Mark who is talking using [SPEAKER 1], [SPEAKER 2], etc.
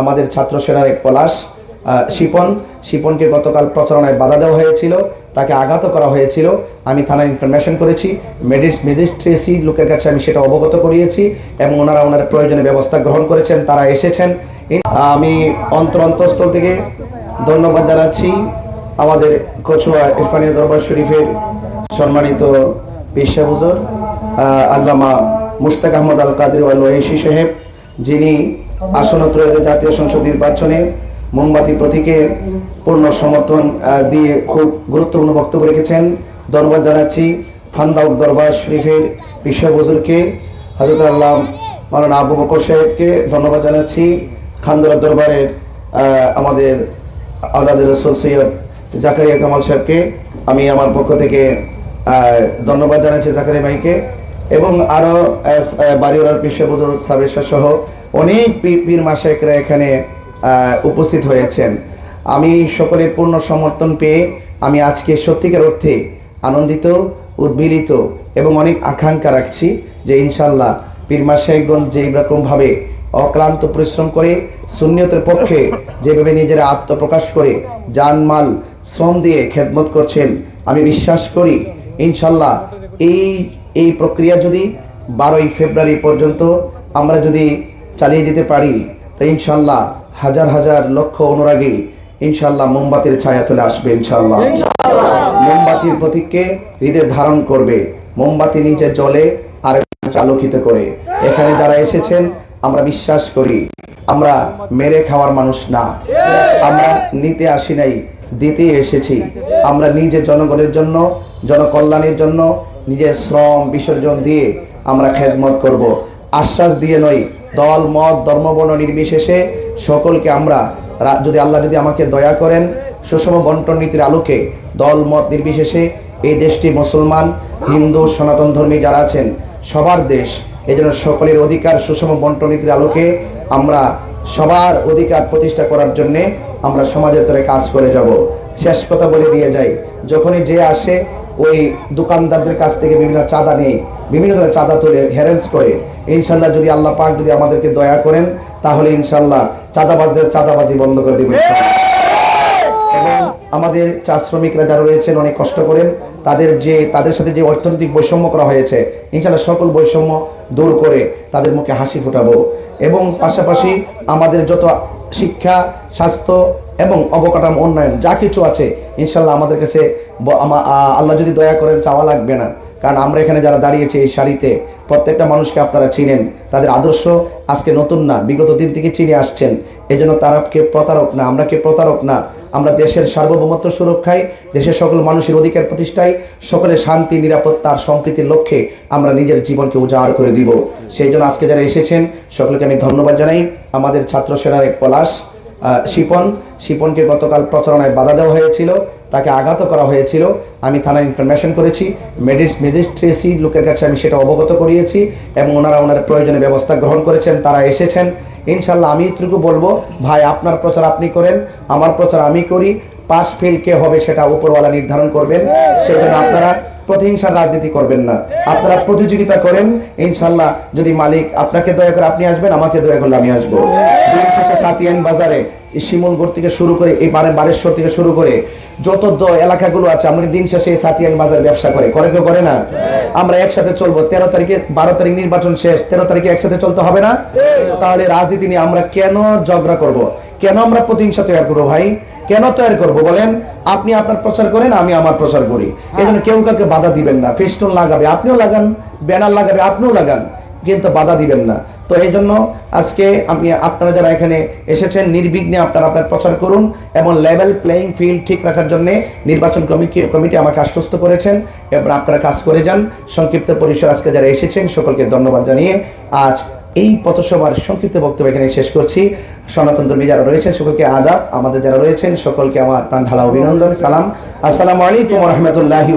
[SPEAKER 1] আমাদের ছাত্র সেনার এক পলাশ শিপন। শিপনকে গতকাল প্রচারণায় বাধা দেওয়া হয়েছিল। তাকে আঘাত করা হয়েছিল। আমি থানায় ইনফরমেশন করেছি। মেডিস ম্যাজিস্ট্রেসি লোকের কাছে আমি সেটা অবগত করিয়েছি এবং ওনারা ওনার প্রয়োজনে ব্যবস্থা গ্রহণ করেছেন, তারা এসেছেন। আমি অন্তর অন্তঃস্থল থেকে ধন্যবাদ জানাচ্ছি আমাদের কচুয়া ইরফানিয়া দরবার শরীফের সম্মানিত পেশা আল্লামা মুশতাক আহমদ আল কাদের ওয়াল ওয়েশি সাহেব, যিনি আসন্ন ত্রয়োদশ জাতীয় সংসদ নির্বাচনে মোমবাতি প্রতীকে পূর্ণ সমর্থন দিয়ে খুব গুরুত্বপূর্ণ বক্তব্য রেখেছেন। ধন্যবাদ জানাচ্ছি ফান্দাউক দরবার শরীফের বিশ্ব বুজুরকে হজরত আল্লাহ মালানা আবু বকর সাহেবকে ধন্যবাদ জানাচ্ছি। খান্দরা দরবারের আমাদের আলাদের রসুল সৈয়দ জাকারিয়া কামাল সাহেবকে আমি আমার পক্ষ থেকে ধন্যবাদ জানাচ্ছি জাকারিয়া ভাইকে। এবং আরও বাড়িওয়ালার পেশাবুজুর সাবেশা সহ অনেক পীর মাসায়করা এখানে উপস্থিত হয়েছেন। আমি সকলের পূর্ণ সমর্থন পেয়ে আমি আজকে সত্যিকার অর্থে আনন্দিত, উদ্বিলিত এবং অনেক আকাঙ্ক্ষা রাখছি যে ইনশাল্লাহ পীর মাসায়কগণ যেই রকমভাবে অক্লান্ত পরিশ্রম করে শূন্যতের পক্ষে যেভাবে নিজেরা আত্মপ্রকাশ করে জানমাল, শ্রম দিয়ে খেদমত করছেন, আমি বিশ্বাস করি ইনশাল্লাহ এই এই প্রক্রিয়া যদি বারোই ফেব্রুয়ারি পর্যন্ত আমরা যদি চালিয়ে যেতে পারি তো ইনশাল্লাহ হাজার হাজার লক্ষ অনুরাগী ইনশাল্লাহ মোমবাতির ছায়া তুলে আসবে ইনশাল্লাহ। মোমবাতির প্রতীককে হৃদয় ধারণ করবে মোমবাতি নিচে জলে আর চালকিত করে। এখানে যারা এসেছেন আমরা বিশ্বাস করি আমরা মেরে খাওয়ার মানুষ না। আমরা নিতে আসি নাই দিতে এসেছি। আমরা নিজে জনগণের জন্য জনকল্যাণের জন্য নিজের শ্রম বিসর্জন দিয়ে আমরা খেদমত করব। আশ্বাস দিয়ে নয় দল, মত ধর্মবর্ণ নির্বিশেষে সকলকে আমরা যদি আল্লাহ যদি আমাকে দয়া করেন, সুষম বন্টন নীতির আলোকে দল, মত নির্বিশেষে এই দেশটি মুসলমান, হিন্দু, সনাতন ধর্মী যারা আছেন, সবার দেশ এই জন্য সকলের অধিকার সুষম বন্টন নীতির আলোকে আমরা সবার অধিকার প্রতিষ্ঠা করার জন্যে আমরা সমাজের তরে কাজ করে যাব। শেষ কথা বলে দিয়ে যাই। যখনই যে আসে ওই দোকানদারদের কাছ থেকে বিভিন্ন চাঁদা নেই বিভিন্ন ধরনের চাঁদা তুলে হ্যারেন্স করে। ইনশাল্লাহ যদি আল্লাহ পাক যদি আমাদেরকে দয়া করেন, তাহলে ইনশাল্লাহ চাঁদাবাজদের চাঁদাবাজি বন্ধ করে দেবেন এবং আমাদের চা শ্রমিকরা যারা রয়েছেন, অনেক কষ্ট করেন, তাদের যে, তাদের সাথে যে অর্থনৈতিক বৈষম্য করা হয়েছে, ইনশাল্লাহ সকল বৈষম্য দূর করে তাদের মুখে হাসি ফোটাবো। এবং পাশাপাশি আমাদের যত শিক্ষা, স্বাস্থ্য এবং অবকাঠামো উন্নয়ন, যা কিছু আছে, ইনশাল্লাহ আমাদের কাছে আল্লাহ যদি দয়া করেন, চাওয়া লাগবে না। কারণ আমরা এখানে যারা দাঁড়িয়েছি এই শাড়িতে প্রত্যেকটা মানুষকে আপনারা চিনেন। তাদের আদর্শ আজকে নতুন না, বিগত দিন থেকে চিনে আসছেন। এই জন্য তারা কে প্রতারক না, আমরা কে প্রতারক না। আমরা দেশের সার্বভৌমত্ব সুরক্ষায়, দেশের সকল মানুষের অধিকার প্রতিষ্ঠায় সকলের শান্তি নিরাপত্তা আর সম্প্রীতির লক্ষ্যে আমরা নিজের জীবনকে উজাড় করে দিব। সেই জন্য আজকে যারা এসেছেন, সকলকে আমি ধন্যবাদ জানাই। আমাদের ছাত্র সেনার এক পলাশ। শিপন, শিপনকে গতকাল প্রচারণায় বাধা দেওয়া হয়েছিল, তাকে আঘাত করা হয়েছিল। আমি থানায় ইনফরমেশন করেছি, মেডিস ম্যাজিস্ট্রেসি লোকের কাছে আমি সেটা অবগত করিয়েছি এবং ওনারা ওনার প্রয়োজনে ব্যবস্থা গ্রহণ করেছেন, তারা এসেছেন। ইনশাল্লাহ আমি এটুকু বলব, ভাই, আপনার প্রচার আপনি করেন, আমার প্রচার আমি করি পাস ফেল কে হবে সেটা উপরওয়ালা নির্ধারণ করবেন। সেই জন্য আপনারা প্রতিহিংসার রাজনীতি করবেন না। আপনারা প্রতিযোগিতা করেন, ইনশাল্লাহ যদি মালিক আপনাকে দয়া করে আপনি আসবেন, আমাকে দয়া করলে আমি আসব। সাতিয়ান বাজারে শিমুলগড় থেকে শুরু করে, এই বারে বারেশ্বর থেকে শুরু করে, যত এলাকাগুলো আছে, আমরা দিন শেষে এই সাতিয়ান বাজার ব্যবসা করে। করে কেউ করে না? আমরা একসাথে চলবো। তেরো তারিখে, বারো তারিখ নির্বাচন শেষ। তেরো তারিখে একসাথে চলতে হবে না? তাহলে রাজনীতি নিয়ে আমরা কেন ঝগড়া করব। কেন আমরা প্রতিহিংসা তৈরি করব ভাই? কেন তৈরি করব বলেন? আপনি আপনার প্রচার করেন আমি আমার প্রচার করি। এই জন্য কেউ কাউকে বাধা দিবেন না। ফেস্টুন লাগাবে আপনিও লাগান। ব্যানার লাগাবে আপনিও লাগান। কিন্তু বাধা দিবেন না। তো এই জন্য আজকে আমি আপনারা যারা এখানে এসেছেন নির্বিঘ্নে আপনারা আপনার প্রচার করুন এবং লেভেল প্লেইং ফিল্ড ঠিক রাখার জন্য নির্বাচন কমিটি কমিটি আমাকে আশ্বস্ত করেছেন। এবার আপনারা কাজ করে যান। সংক্ষিপ্ত পরিসর আজকে যারা এসেছেন সকলকে ধন্যবাদ জানিয়ে আজ এই পথসভার সংক্ষিপ্ত বক্তব্য এখানে শেষ করছি। সনাতন ধর্মী যারা রয়েছেন, সকলকে আদাব। আমাদের যারা রয়েছেন, সকলকে আমার প্রাণ ঢালা অভিনন্দন, সালাম। আসসালামু আলাইকুম রহমতুল্লাহি